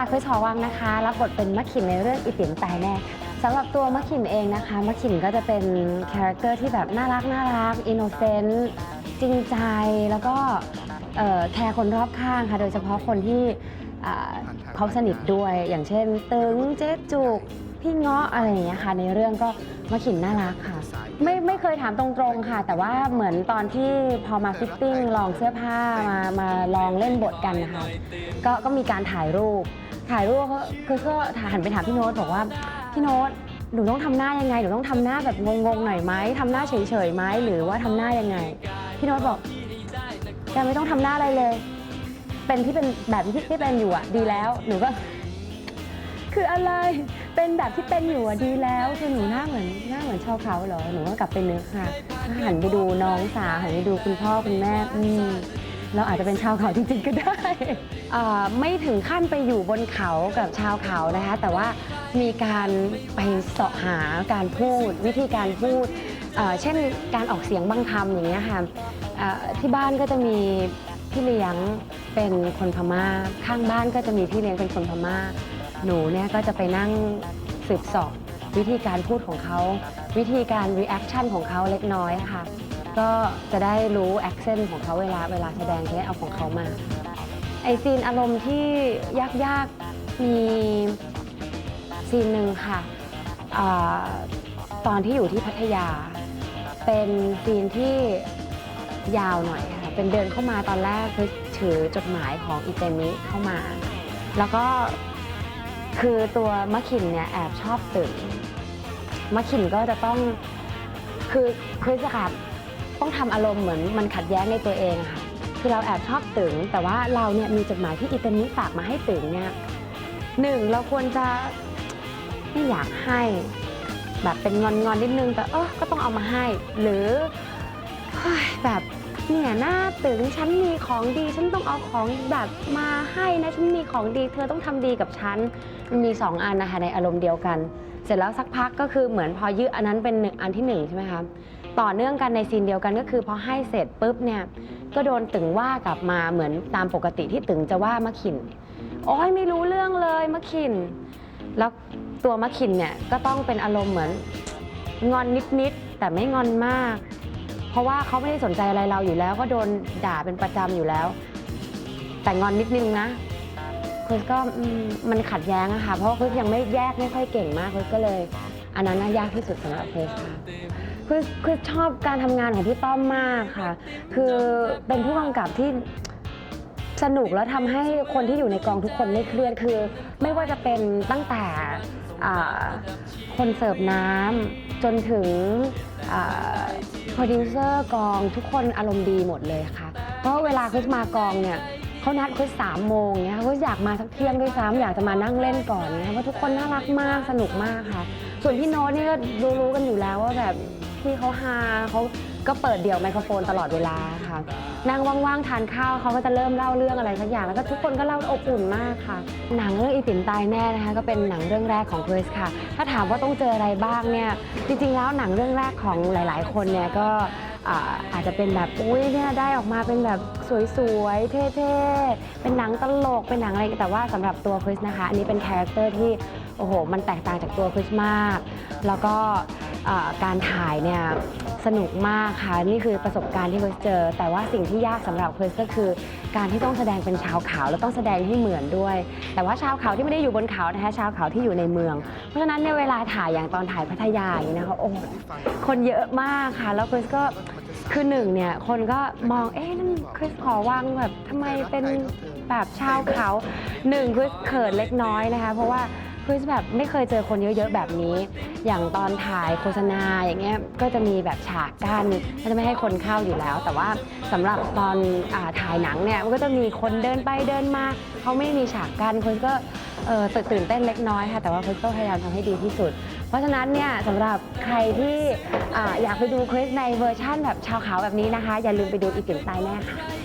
ค่ะคริสหอวังนะคะ รับบทเป็นมะขินในเรื่องอิติ๋มตายแน่สำหรับตัวมะขินเองนะคะมะขินก็จะเป็นคาแรคเตอร์ที่แบบน่ารักน่ารักอินโนเซนต์จริงใจแล้วก็เอ่อแคร์คนรอบข้างค่ะ โดยเฉพาะคนที่อ่าเขาสนิทด้วยอย่างเช่น ตึงเจ๊จุกพี่เงาะอะไรอย่างเงี้ยค่ะ ในเรื่องก็มะขินน่ารักค่ะ ไม่ไม่เคยถามตรงๆค่ะ แต่ว่าเหมือนตอนที่พอมาฟิตติ้งลองเสื้อผ้ามามาลองเล่นบทกันนะคะก็ก็มีการถ่ายรูป ถ่ายรูปก็คือก็หันไปถามพี่โน้ตบอกว่าพี่โน้ตหนูต้องทำหน้ายังไงหนูต้องทำหน้าแบบงงๆหน่อยไหมทำหน้าเฉยๆไหมหรือว่าทำหน้ายังไง พี่โน้ตบอกแกไม่ต้องทำหน้าอะไรเลย เป็นที่เป็นแบบที่ที่เป็นอยู่อะดีแล้วหนูก็ คืออะไรเป็นแบบที่เป็นอยู่อะดีแล้วคือหนูหน้าเหมือนหน้าเหมือนชาวเขาเหรอหนูก็กลับไปนึกค่ะหันไปดูน้องสาวหันไปดูคุณพ่อคุณแม่อืม เราอาจจะเป็นชาวเขาจริงๆก็ได้อ่าไม่ถึงขั้นไปอยู่บนเขากับชาวเขานะคะ แต่ว่ามีการไปเสาะหาการพูด วิธีการพูดอ่าเช่นการออกเสียงบางคำอย่างเงี้ยค่ะอ่าที่บ้านก็จะมีพี่เลี้ยงเป็นคนพม่า ข้างบ้านก็จะมีพี่เลี้ยงเป็นคนพม่า หนูเนี่ยก็จะไปนั่งสืบเสอบวิธีการพูดของเขา วิธีการ reaction ของเขาเล็กน้อยค่ะ ก็จะได้รู้ accent ของเขาเวลาเวลาแสดงจะได้เอาของเขามา ไอซีนอารมณ์ที่ยากๆมีซีนหนึ่งค่ะอาตอนที่อยู่ที่พัทยา เป็นซีนที่ยาวหน่อยค่ะเป็นเดินเข้ามาตอนแรกคือถือจดหมายของอิเตมิเข้ามา แล้วก็คือตัวมะขินเนี่ยแอบชอบตึงมะขินก็จะต้องคือคือจะค่ะ ต้องทำอารมณ์เหมือนมันขัดแย้งในตัวเองค่ะ คือเราแอบชอบตึง แต่ว่าเราเนี่ยมีจดหมายที่อิตามิฝากมาให้ตึงเนี่ยหนึ่งเราควรจะไม่อยากให้ แบบเป็นงอนๆนนิดนึง แต่เออก็ต้องเอามาให้ หรือแบบเนี่ยหน้าตึงฉันมีของดี ฉันต้องเอาของแบบมาให้นะฉันมีของดี เธอต้องทำดีกับฉันมันมีสองอันนะคะในอารมณ์เดียวกัน เสร็จแล้วสักพักก็คือเหมือนพอยืดอันนั้นเป็นหนึ่งอันที่หนึ่งใช่ไหมคะ ต่อเนื่องกันในซีนเดียวกันก็คือพอให้เสร็จปุ๊บเนี่ยก็โดนตึงว่ากลับมาเหมือนตามปกติที่ตึงจะว่ามะขินโอ้ยไม่รู้เรื่องเลยมะขิน แล้วตัวมะขินเนี่ยก็ต้องเป็นอารมณ์เหมือนงอนนิดๆแต่ไม่งอนมาก เพราะว่าเขาไม่ได้สนใจอะไรเราอยู่แล้ว ก็โดนด่าเป็นประจำอยู่แล้ว แต่งอนนิดนึงนะคุณก็มันขัดแย้งอะค่ะเพราะคุณยังไม่แยกไม่ค่อยเก่งมากคุณก็เลย อันนั้นน่ายากที่สุดสำหรับเพสค่ะ คือคือชอบการทำงานของพี่ต้อมมากค่ะ คือเป็นผู้กำกับที่สนุกแล้วทำให้คนที่อยู่ในกองทุกคนไม่เครียดคือ ไม่ว่าจะเป็นตั้งแต่อ่าคนเสิร์ฟน้ำจนถึงโปรดิวเซอร์กองทุกคนอารมณ์ดีหมดเลยค่ะ เพราะเวลาคริสมากองเนี่ยเขานัดคริสสามโมงเนี่ยเขาอยากมาสักเที่ยงด้วยซ้ำอยากจะมานั่งเล่นก่อนเนี่ยเพราะทุกคนน่ารักมากสนุกมากค่ะ ส่วนพี่โน้ตนี่ก็รู้ๆกันอยู่แล้วว่าแบบ ที่เขาฮาเขาก็เปิดเดี่ยวไมโครโฟนตลอดเวลาค่ะนั่งว่างๆทานข้าวเขาก็จะเริ่มเล่าเรื่องอะไรสักอย่าง แล้วก็ทุกคนก็เล่าอบอุ่นมากค่ะ หนังเรื่องอีติ๋มตายแน่นะคะก็เป็นหนังเรื่องแรกของคริสค่ะ ถ้าถามว่าต้องเจออะไรบ้างเนี่ยจริงๆแล้วหนังเรื่องแรกของหลาย ๆ คนเนี่ยก็อาอาจจะเป็นแบบอุ้ยเนี่ยได้ออกมาเป็นแบบสวยๆ เท่ๆ เป็นหนังตลก เป็นหนังอะไร แต่ว่าสำหรับตัวคริสนะคะ อันนี้เป็นคาแรคเตอร์ที่ โอ้โห มันแตกต่างจากตัวคริสมาก แล้วก็ การถ่ายเนี่ยสนุกมากค่ะ นี่คือประสบการณ์ที่เคยเจอ แต่ว่าสิ่งที่ยากสำหรับเคยก็คือ การที่ต้องแสดงเป็นชาวเขาแล้วต้องแสดงให้เหมือนด้วย แต่ว่าชาวเขาที่ไม่ได้อยู่บนเขานะคะชาวเขาที่อยู่ในเมือง เพราะฉะนั้นในเวลาถ่ายอย่างตอนถ่ายพัทยาอย่างนี้นะคะโอ้คนเยอะมากค่ะ แล้วคริสก็คือหนึ่งเนี่ยคนก็มองเอ๊ะนั่นคริสขอวางแบบทำไมเป็นแบบชาวเขาหนึ่งคริสเขินเล็กน้อยนะคะ เพราะว่า คริสแบบไม่เคยเจอคนเยอะ ๆ แบบนี้ อย่างตอนถ่ายโฆษณาอย่างเงี้ยก็จะมีแบบฉากกั้นก็จะไม่ให้คนเข้าอยู่แล้ว แต่ว่าสำหรับตอนอถ่ายหนังเนี่ยมันก็จะมีคนเดินไปเดินมาเขาไม่มีฉากกั้นคริสก็ตื่นเต้นเล็กน้อยค่ะแต่ว่าคริสก็พยายามทำให้ดีที่สุด เพราะฉะนั้นเนี่ยสำหรับใครที่ออยากไปดูคริสในเวอร์ชั่นแบบชาวเขาแบบนี้นะคะ อย่าลืมไปดูอีกติ่มตายแน่ค่ะ